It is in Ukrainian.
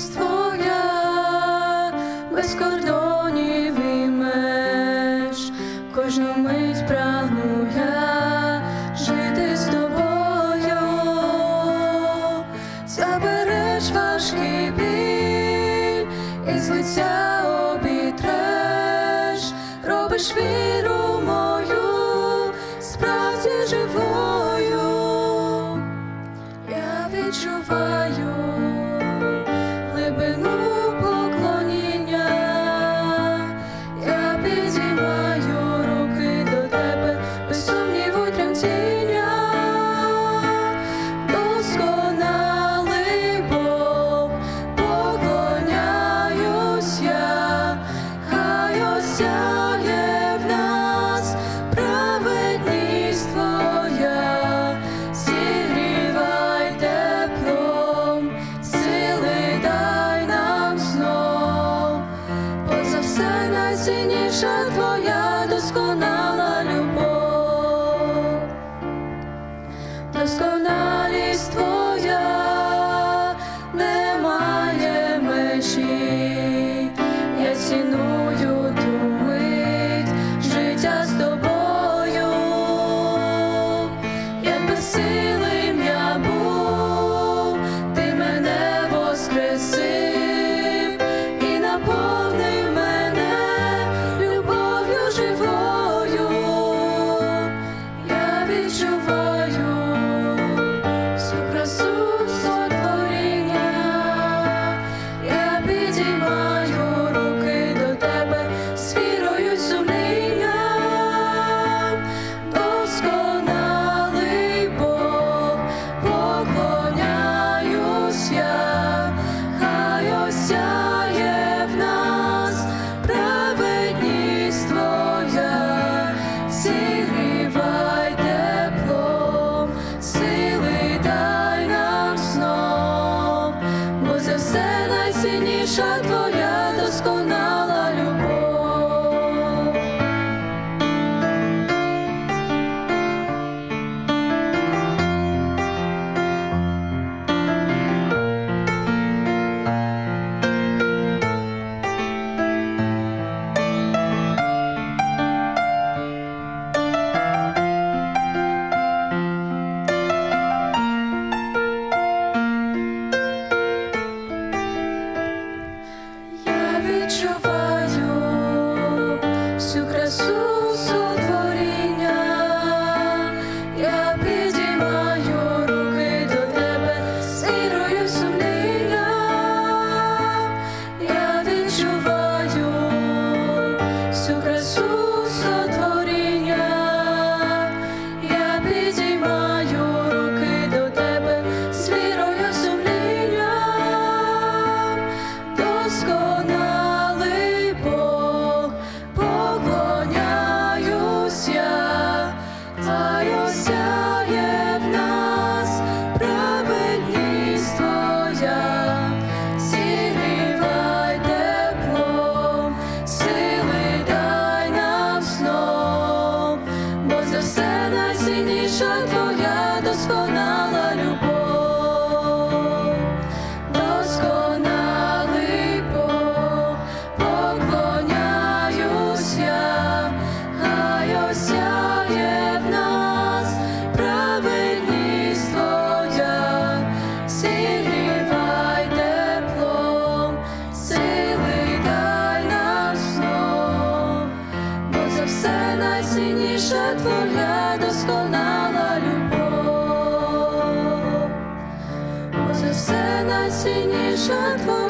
твоя, без кордонів і кожну мить прагну я жити з тобою, забереш важкий біль і з лиця обітреш, робиш віру мою, справді живою, я відчуваю. найсильніша твоя досконала любов. твоя досконала. зігрівай теплом, сили дай нам бо за все найцінніша твоя досконала любов, бо за все найцінніша твоя.